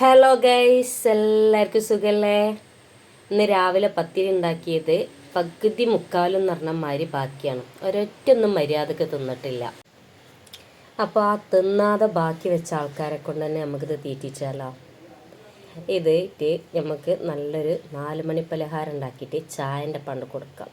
Hello guys എല്ലാവർക്കും സുഖല്ലേ? ഇന്ന് രാവിലെ പത്തിരി ഉണ്ടാക്കിയത് പകുതി മുക്കാലും എന്ന് പറഞ്ഞ മാതിരി ബാക്കിയാണ്. ഒരൊറ്റൊന്നും മര്യാദയ്ക്ക് തിന്നിട്ടില്ല. അപ്പോൾ ആ തിന്നാതെ ബാക്കി വെച്ച ആൾക്കാരെ കൊണ്ട് തന്നെ നമുക്കിത് തീറ്റിച്ചാലോ? ഇത് നമുക്ക് നല്ലൊരു നാല് മണി പലഹാരം ഉണ്ടാക്കിയിട്ട് ചായന്റെ പണ്ട് കൊടുക്കാം.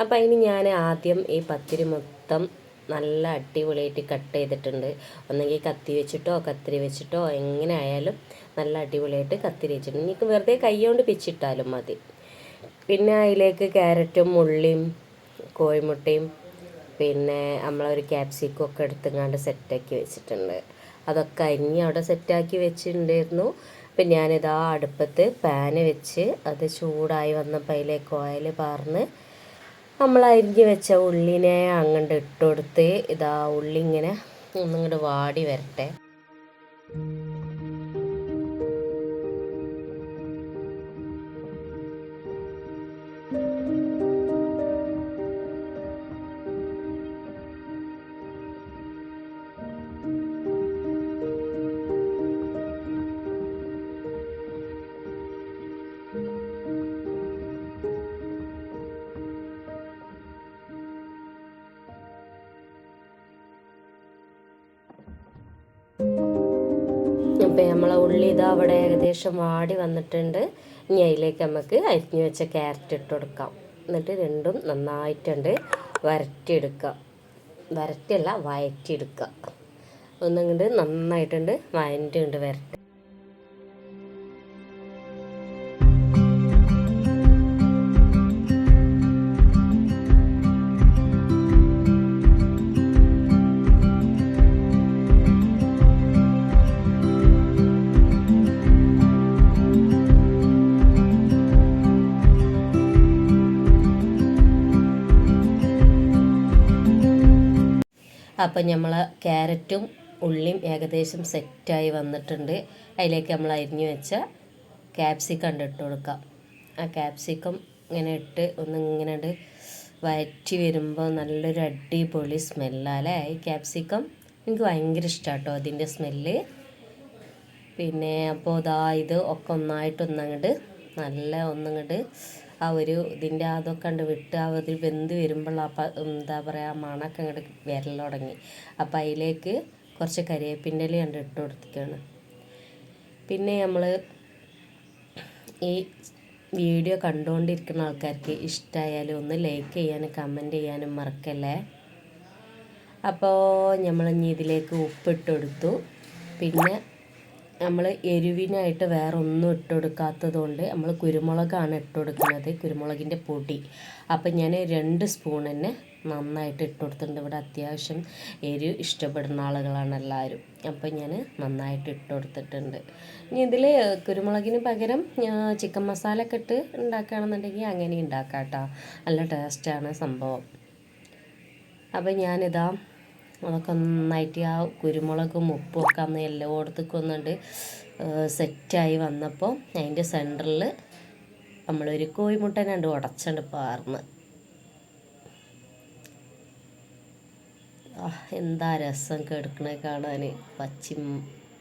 അപ്പോൾ അതിന് ഞാൻ ആദ്യം ഈ പത്തിരി മൊത്തം നല്ല അടിപൊളിയായിട്ട് കട്ട് ചെയ്തിട്ടുണ്ട്. ഒന്നെങ്കിൽ കത്തി വെച്ചിട്ടോ കത്തിരി വെച്ചിട്ടോ എങ്ങനെ ആയാലും നല്ല അടിപൊളിയായിട്ട് കത്തിരി വെച്ചിട്ടുണ്ട്. എനിക്ക് വെറുതെ കൈ കൊണ്ട് പിച്ചിട്ടാലും മതി. പിന്നെ അതിലേക്ക് ക്യാരറ്റും ഉള്ളിയും കോഴിമുട്ടയും പിന്നെ നമ്മളൊരു ക്യാപ്സിക്കും ഒക്കെ എടുത്തുങ്ങാണ്ട് സെറ്റാക്കി വെച്ചിട്ടുണ്ട്. അതൊക്കെ അരിഞ്ഞ് അവിടെ സെറ്റാക്കി വെച്ചിട്ടുണ്ടായിരുന്നു. അപ്പം ഞാനിതാ അടുപ്പത്ത് പാന് വെച്ച് അത് ചൂടായി വന്നപ്പോൾ അതിലേക്ക് ഓയിൽ പാർന്ന് നമ്മൾ അരിഞ്ഞ് വെച്ച ഉള്ളിനെ അങ്ങോട്ട് ഇട്ടുകൊടുത്ത് ഇതാ ഉള്ളി ഇങ്ങനെ ഒന്നിങ്ങോട്ട് വാടി വരട്ടെ. ഇപ്പം നമ്മളെ ഉള്ളി ഇതാ അവിടെ ഏകദേശം വാടി വന്നിട്ടുണ്ട്. ഇനി അതിലേക്ക് നമുക്ക് അരിഞ്ഞു വെച്ച ക്യാരറ്റ് ഇട്ട് കൊടുക്കാം. എന്നിട്ട് രണ്ടും നന്നായിട്ടുണ്ട് വരട്ടിയെടുക്കുക. വരട്ടിയല്ല വയറ്റിയെടുക്കുക. ഒന്നുകൊണ്ട് നന്നായിട്ടുണ്ട് വയറ്റുണ്ട് വരട്ടി. അപ്പം നമ്മൾ ക്യാരറ്റും ഉള്ളിയും ഏകദേശം സെറ്റായി വന്നിട്ടുണ്ട്. അതിലേക്ക് നമ്മൾ അരിഞ്ഞു വെച്ച ക്യാപ്സിക്കം ഇട്ട് കൊടുക്കാം. ആ ക്യാപ്സിക്കം ഇങ്ങനെ ഇട്ട് ഒന്ന് ഇങ്ങനെ ഇട്ട് വയറ്റി വരുമ്പോൾ നല്ലൊരു അടിപൊളി സ്മെല്ലാല്ലേ? ഈ ക്യാപ്സിക്കം എനിക്ക് ഭയങ്കര ഇഷ്ടമാണ് കേട്ടോ അതിന്റെ സ്മെല്ല്. പിന്നെ അപ്പോൾ ഇതാ ഇത് ഒക്കെ ഒന്നായിട്ടൊന്നങ്ങോട്ട് നല്ല ഒന്നങ്ങോട്ട് ആ ഒരു ഇതിന്റെ അതൊക്കെ കണ്ട് വിട്ട് ഒരു വെന്ത് വരുമ്പോൾ ആ എന്താ പറയുക മണമൊക്കെ അങ്ങോട്ട് വിരൽ തുടങ്ങി. അപ്പം അതിലേക്ക് കുറച്ച് കരിവേപ്പിന്റെ ഇല കണ്ട് ഇട്ട് കൊടുത്തിട്ടാണ് പിന്നെ നമ്മൾ ഈ വീഡിയോ കണ്ടുകൊണ്ടിരിക്കുന്ന ആൾക്കാർക്ക് ഇഷ്ടമായാലും ഒന്ന് ലൈക്ക് ചെയ്യാനും കമന്റ് ചെയ്യാനും മറക്കല്ലേ? അപ്പോൾ നമ്മൾ ഇനി ഇതിലേക്ക് ഉപ്പിട്ട് കൊടുത്തു. പിന്നെ നമ്മൾ എരിവിനായിട്ട് വേറെ ഒന്നും ഇട്ട് കൊടുക്കാത്തത് കൊണ്ട് നമ്മൾ കുരുമുളകാണ് ഇട്ട് കൊടുക്കുന്നത് കുരുമുളകിന്റെ പൊടി. അപ്പം ഞാൻ രണ്ട് സ്പൂൺ തന്നെ നന്നായിട്ട് ഇട്ട് കൊടുത്തിട്ടുണ്ട് ഇവിടെ അത്യാവശ്യം എരിവ് ഇഷ്ടപ്പെടുന്ന ആളുകളാണ് എല്ലാവരും. അപ്പം ഞാൻ നന്നായിട്ട് ഇട്ട് കൊടുത്തിട്ടുണ്ട് ഇനി ഇതിൽ കുരുമുളകിന് പകരം ചിക്കൻ മസാല ഒക്കെ ഇട്ട് ഉണ്ടാക്കുകയാണെന്നുണ്ടെങ്കിൽ അങ്ങനെ ഉണ്ടാക്കാം കേട്ടോ. നല്ല ടേസ്റ്റാണ് സംഭവം. അപ്പം ഞാനിതാ അതൊക്കെ നന്നായിട്ട് ആ കുരുമുളകും ഉപ്പും ഒക്കെ അന്ന് എല്ലായിടത്തേക്കും ഒന്നുണ്ട് സെറ്റായി വന്നപ്പോൾ അതിന്റെ സെന്ററിൽ നമ്മളൊരു കോഴിമുട്ടനുണ്ട് ഉടച്ചുണ്ട് പാർന്ന്. എന്താ രസം കെടുക്കണേ കാണാൻ പച്ചയും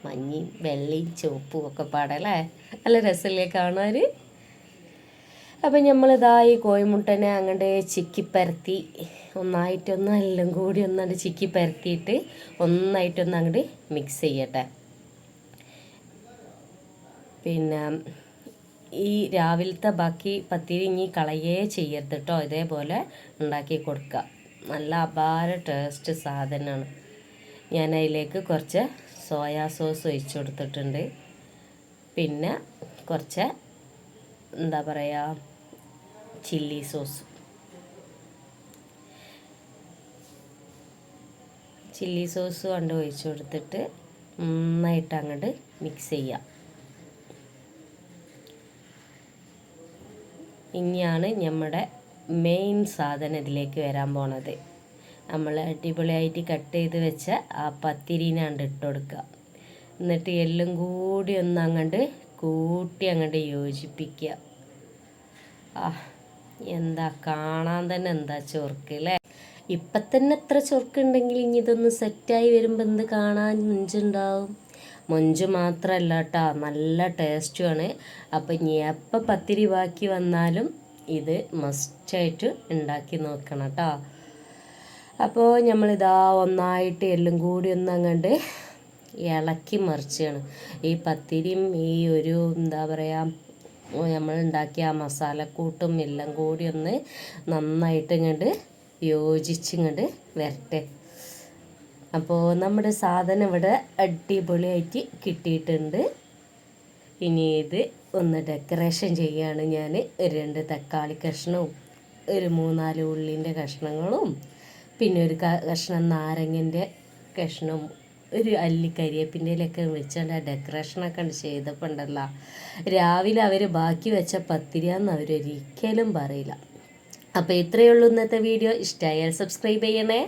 മഞ്ഞയും വെള്ളയും ചുവപ്പും ഒക്കെ പാടല്ലേ നല്ല രസമല്ലേ കാണാൻ അപ്പം നമ്മളിതാ ഈ കോഴിമുട്ടനെ അങ്ങോട്ട് ചിക്കി പരത്തി ഒന്നായിട്ടൊന്ന് എല്ലാം കൂടി ഒന്നാണ്ട് ചിക്കി പരത്തിയിട്ട് ഒന്നായിട്ടൊന്ന് അങ്ങോട്ട് മിക്സ് ചെയ്യട്ടെ. പിന്നെ ഈ രാവിലത്തെ ബാക്കി പത്തിരി കളയേ ചെയ്യരുത് കേട്ടോ ഇതേപോലെ ഉണ്ടാക്കി കൊടുക്കുക നല്ല അപാര ടേസ്റ്റ് സാധനമാണ് ഞാൻ അതിലേക്ക് കുറച്ച് സോയാ സോസ് ഒഴിച്ചു കൊടുത്തിട്ടുണ്ട്. പിന്നെ കുറച്ച് എന്താ പറയുക ചില്ലി സോസ്. ചില്ലി സോസ് കണ്ട് ഒഴിച്ചു കൊടുത്തിട്ട് നന്നായിട്ട് അങ്ങോട്ട് മിക്സ് ചെയ്യാം. ഇനിയാണ് നമ്മുടെ മെയിൻ സാധനം ഇതിലേക്ക് വരാൻ പോണത്. നമ്മൾ അടിപൊളിയായിട്ട് കട്ട് ചെയ്ത് വെച്ച ആ പത്തിരീനാണ്ട് ഇട്ട് കൊടുക്കുക എന്നിട്ട് എല്ലാം കൂടി ഒന്ന് അങ്ങോട്ട് കൂട്ടി അങ്ങോട്ട് യോജിപ്പിക്കുക ആ എന്താ കാണാൻ തന്നെ എന്താ ചൊർക്ക് അല്ലേ ഇപ്പം തന്നെ എത്ര ചൊർക്കുണ്ടെങ്കിൽ ഇനി ഇതൊന്ന് സെറ്റായി വരുമ്പോൾ എന്ത് കാണാൻ മുഞ്ചുണ്ടാവും മൊഞ്ച് മാത്രമല്ല കേട്ടോ നല്ല ടേസ്റ്റുമാണ് അപ്പം ഇനി എപ്പോൾ പത്തിരി ബാക്കി വന്നാലും ഇത് മസ്റ്റായിട്ട് ഉണ്ടാക്കി നോക്കണം കേട്ടോ അപ്പോൾ നമ്മളിതാ ഒന്നായിട്ട് എല്ലാം കൂടി ഒന്ന് അങ്ങോട്ട് ഇളക്കി മറിച്ചാണ്. ഈ പത്തിരിയും ഈ ഒരു എന്താ പറയുക നമ്മൾ ഉണ്ടാക്കിയ ആ മസാലക്കൂട്ടും എല്ലാം കൂടി ഒന്ന് നന്നായിട്ട് ഇങ്ങോട്ട് യോജിച്ചിങ്ങോട്ട് വരട്ടെ. അപ്പോൾ നമ്മുടെ സാധനം ഇവിടെ അടിപൊളിയായിട്ട് കിട്ടിയിട്ടുണ്ട്. ഇനി ഇത് ഒന്ന് ഡെക്കറേഷൻ ചെയ്യാണ് ഞാൻ. രണ്ട് തക്കാളി കഷ്ണവും ഒരു മൂന്നാൽ ഉള്ളിന്റെ കഷ്ണങ്ങളും പിന്നെ ഒരു കഷ്ണം നാരങ്ങന്റെ കഷ്ണവും ഒരു അല്ലി കരിയേപ്പിന്റെയിലൊക്കെ വെച്ചുകൊണ്ട് ഡെക്കറേഷനൊക്കെ ചെയ്തപ്പോൾ ഉണ്ടല്ലോ. രാവിലെ അവർ ബാക്കി വെച്ച പത്തിരിയാന്ന് അവരൊരിക്കലും പറയില്ല. അപ്പോൾ ഇത്രയേ ഉള്ളൂ ഇന്നത്തെ വീഡിയോ ഇഷ്ടമായാൽ സബ്സ്ക്രൈബ് ചെയ്യണേ.